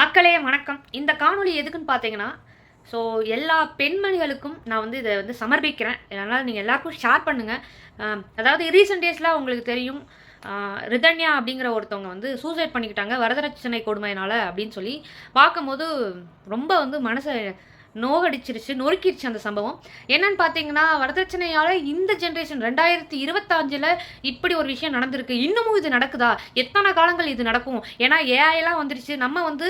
மக்களே வணக்கம். இந்த காணொளி எதுக்குன்னு பார்த்தீங்கன்னா ஸோ எல்லா பெண்மணிகளுக்கும் நான் வந்து இதை வந்து சமர்ப்பிக்கிறேன். அதனால் நீங்கள் எல்லாருக்கும் ஷேர் பண்ணுங்கள் அதாவது ரீசெண்ட் டேஸில் உங்களுக்கு தெரியும் ரிதன்யா அப்படிங்கிற ஒருத்தவங்க வந்து சூசைட் பண்ணிக்கிட்டாங்க வரதட்சணை கொடுமையினால் அப்படின்னு சொல்லி. பார்க்கும்போது ரொம்ப வந்து மனசை நோகடிச்சிருச்சு நொறுக்கிடுச்சு அந்த சம்பவம். என்னன்னு பார்த்தீங்கன்னா வரதட்சணையால் இந்த ஜென்ரேஷன் ரெண்டாயிரத்தி இருபத்தஞ்சில் இப்படி ஒரு விஷயம் நடந்திருக்கு. இன்னமும் இது நடக்குதா? எத்தனை காலங்கள் இது நடக்கும்? ஏன்னா ஏஐலாம் வந்துருச்சு. நம்ம வந்து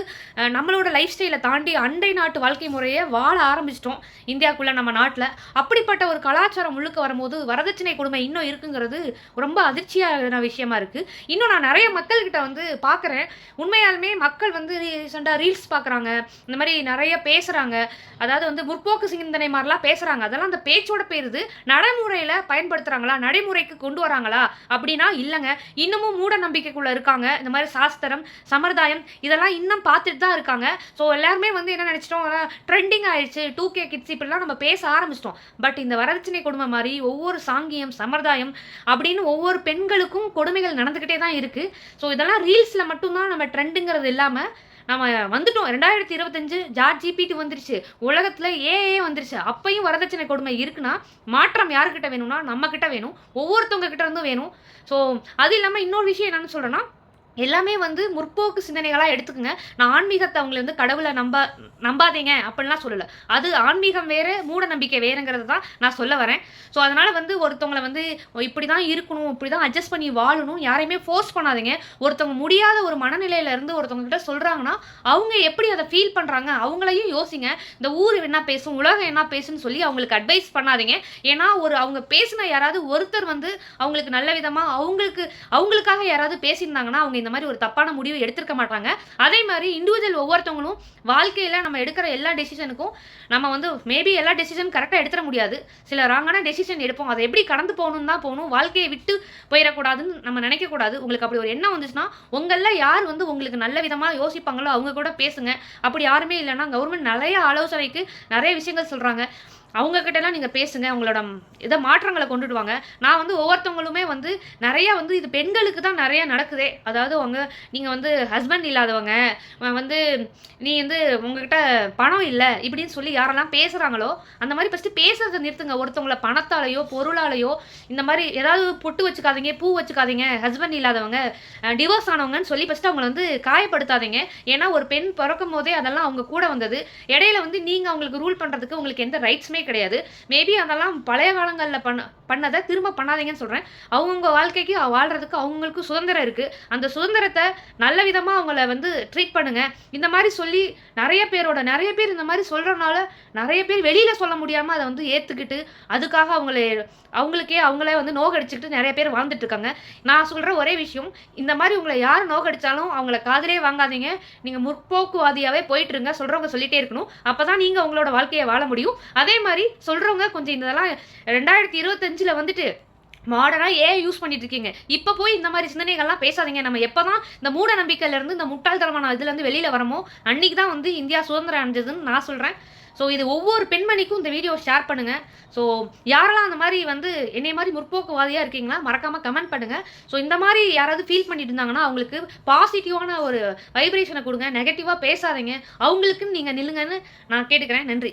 நம்மளோட லைஃப் ஸ்டைலை தாண்டி அண்டை நாட்டு வாழ்க்கை முறையை வாழ ஆரம்பிச்சிட்டோம் இந்தியாவுக்குள்ளே நம்ம நாட்டில். அப்படிப்பட்ட ஒரு கலாச்சாரம் முழுக்க வரும்போது வரதட்சணை கொடுமை இன்னும் இருக்குங்கிறது ரொம்ப அதிர்ச்சியான விஷயமா இருக்குது இன்னும் நான் நிறைய மக்கள்கிட்ட வந்து பார்க்குறேன் உண்மையாலுமே மக்கள் வந்து ரீசெண்டாக ரீல்ஸ் பார்க்குறாங்க இந்த மாதிரி நிறைய பேசுகிறாங்க அதாவது வந்து முற்போக்கு சிந்தனை மாதிரிலாம் பேசுகிறாங்க அதெல்லாம் அந்த பேச்சோட பேருது. நடைமுறையில் பயன்படுத்துகிறாங்களா நடைமுறைக்கு கொண்டு வராங்களா? அப்படின்னா இல்லைங்க. இன்னமும் மூட நம்பிக்கைக்குள்ளே இருக்காங்க. இந்த மாதிரி சாஸ்திரம் சம்பிரதாயம் இதெல்லாம் இன்னும் பார்த்துட்டு தான் இருக்காங்க. ஸோ எல்லாருமே வந்து என்ன நினச்சிட்டோம்? ட்ரெண்டிங் ஆயிடுச்சு டூ கே கிட்ஸ் இப்படிலாம் நம்ம பேச ஆரம்பிச்சிட்டோம். பட் இந்த வரதட்சணை கொடுமை மாதிரி ஒவ்வொரு சாங்கியம் சம்பிரதாயம் அப்படின்னு ஒவ்வொரு பெண்களுக்கும் கொடுமைகள் நடந்துக்கிட்டே தான் இருக்குது ஸோ இதெல்லாம் ரீல்ஸில் மட்டும்தான் நம்ம ட்ரெண்டுங்கிறது இல்லாமல் நம்ம வந்துட்டோம். ரெண்டாயிரத்தி இருபத்தஞ்சு ஜாட் ஜிபிடி வந்துருச்சு. உலகத்தில் ஏஏ வந்துருச்சு. அப்பையும் வரதட்சணை கொடுமை இருக்குன்னா மாற்றம் யாருக்கிட்ட வேணும்னா நம்மக்கிட்ட வேணும். ஒவ்வொருத்தவங்க கிட்ட இருந்தும் வேணும். ஸோ அது இல்லாமல் இன்னொரு விஷயம் என்னென்னு சொல்கிறேன்னா எல்லாமே வந்து முற்போக்கு சிந்தனைகளாக எடுத்துக்கோங்க. நான் ஆன்மீகத்தை அவங்களை வந்து கடவுளை நம்ப நம்பாதீங்க அப்படின்லாம் சொல்லலை. அது ஆன்மீகம் வேறு மூட நம்பிக்கை வேறுங்கிறது தான் நான் சொல்ல வரேன். ஸோ அதனால் வந்து ஒருத்தவங்களை வந்து இப்படி தான் இருக்கணும் இப்படி தான் அட்ஜஸ்ட் பண்ணி வாழணும். யாரையுமே ஃபோர்ஸ் பண்ணாதீங்க. ஒருத்தவங்க முடியாத ஒரு மனநிலையிலேருந்து ஒருத்தவங்க கிட்ட சொல்கிறாங்கன்னா அவங்க எப்படி அதை ஃபீல் பண்ணுறாங்க அவங்களையும் யோசிங்க. இந்த ஊர் என்ன பேசும் உலகம் என்ன பேசுன்னு சொல்லி அவங்களுக்கு அட்வைஸ் பண்ணாதீங்க. ஏன்னா ஒரு அவங்க பேசின யாராவது ஒருத்தர் வந்து அவங்களுக்கு நல்ல விதமாக அவங்களுக்கு அவங்களுக்காக யாராவது பேசியிருந்தாங்கன்னா அவங்க இந்த மாதிரி ஒரு தப்பான முடிவு எடுத்திருக்க மாட்டாங்க. அதே மாதிரி இண்டிவிஜுவல் ஒவ்வொருத்தவங்களும் வாழ்க்கையில் நம்ம எடுக்கிற எல்லா டெசிஷனுக்கும் நம்ம வந்து மேபி எல்லா டெசிஷன் கரெக்டாக எடுத்துட முடியாது. சில ராங்கான டெசிஷன் எடுப்போம். அதை எப்படி கடந்து போகணும் தான் போகணும். வாழ்க்கையை விட்டு போயிடக்கூடாதுன்னு நம்ம நினைக்கக்கூடாது. உங்களுக்கு அப்படி ஒரு எண்ணம் வந்துச்சுன்னா உங்களில் யார் வந்து உங்களுக்கு நல்ல விதமாக யோசிப்பாங்களோ அவங்க கூட பேசுங்க. அப்படி யாருமே இல்லைன்னா கவர்மெண்ட் நிறைய ஆலோசனைக்கு நிறைய விஷயங்கள் சொல்கிறாங்க அவங்க கிட்டலாம் நீங்கள் பேசுங்க உங்களோட இதை மாற்றங்களை கொண்டுட்டு வாங்க நான் வந்து ஒவ்வொருத்தவங்களுமே வந்து நிறைய வந்து இது பெண்களுக்கு தான் நிறைய நடக்குதே. அதாவது அவங்க நீங்கள் வந்து ஹஸ்பண்ட் இல்லாதவங்க வந்து நீ வந்து உங்ககிட்ட பணம் இல்லை இப்படின்னு சொல்லி யாரெல்லாம் பேசுகிறாங்களோ அந்த மாதிரி ஃபஸ்ட்டு பேசுறதை நிறுத்துங்க. ஒருத்தவங்கள பணத்தாலேயோ பொருளாலேயோ இந்த மாதிரி ஏதாவது பொட்டு வச்சுக்காதீங்க பூ வச்சுக்காதீங்க ஹஸ்பண்ட் இல்லாதவங்க டிவோர்ஸ் ஆனவங்கன்னு சொல்லி ஃபஸ்ட்டு அவங்கள வந்து காயப்படுத்தாதீங்க. ஏன்னா ஒரு பெண் பிறக்கும் போதே அதெல்லாம் அவங்க கூட வந்தது. இடையில வந்து நீங்கள் அவங்களுக்கு ரூல் பண்ணுறதுக்கு உங்களுக்கு எந்த ரைட்ஸுமே கிடையாது. மேபி அதெல்லாம் பழைய காலங்களில் பண்ண பண்ணதை திரும்ப பண்ணாதீங்கன்னு சொல்கிறேன் அவங்கவுங்க வாழ்க்கைக்கு வாழ்கிறதுக்கு அவங்களுக்கு சுதந்திரம் இருக்குது அந்த சுதந்திரத்தை நல்ல விதமாக அவங்கள வந்து ட்ரீட் பண்ணுங்க. இந்த மாதிரி சொல்லி நிறைய பேரோட நிறைய பேர் இந்த மாதிரி சொல்கிறனால நிறைய பேர் வெளியில் சொல்ல முடியாமல் அதை வந்து ஏற்றுக்கிட்டு அதுக்காக அவங்கள அவங்களுக்கே அவங்களே வந்து நோகடிச்சுக்கிட்டு நிறைய பேர் வாழ்ந்துட்டு இருக்காங்க. நான் சொல்கிற ஒரே விஷயம் இந்த மாதிரி உங்களை யார் நோகடிச்சாலும் அவங்கள காதலே வாங்காதீங்க. நீங்கள் முற்போக்குவாதியாகவே போயிட்டுருங்க சொல்கிறவங்க சொல்லிகிட்டே இருக்கணும். அப்போ தான் நீங்கள் உங்களோட வாழ்க்கையை வாழ முடியும். அதே மாதிரி சொல்கிறவங்க கொஞ்சம் இதெல்லாம் ரெண்டாயிரத்தி இருபத்தஞ்சில் வந்துட்டு மாடர்னாக ஏ யூஸ் பண்ணிட்டு இருக்கீங்க. இப்போ போய் இந்த மாதிரி சிந்தனைகள்லாம் பேசாதீங்க. நம்ம எப்போ தான் இந்த மூட நம்பிக்கையிலேருந்து இந்த முட்டாள்தனமான இதுலேருந்து வெளியில் வரமோ அன்னைக்கு தான் வந்து இந்தியா சுதந்திரம் அடைஞ்சதுன்னு நான் சொல்கிறேன் ஸோ இது ஒவ்வொரு பெண்மணிக்கும் இந்த வீடியோ ஷேர் பண்ணுங்கள் ஸோ யாரெல்லாம் அந்த மாதிரி வந்து என்னை மாதிரி முற்போக்குவாதியாக இருக்கீங்களா மறக்காமல் கமெண்ட் பண்ணுங்கள் ஸோ இந்த மாதிரி யாராவது ஃபீல் பண்ணிட்டு இருந்தாங்கன்னா அவங்களுக்கு பாசிட்டிவான ஒரு வைப்ரேஷனை கொடுங்க. நெகட்டிவாக பேசாதீங்க. அவங்களுக்குன்னு நீங்கள் நில்லுங்கன்னு நான் கேட்டுக்கிறேன். நன்றி.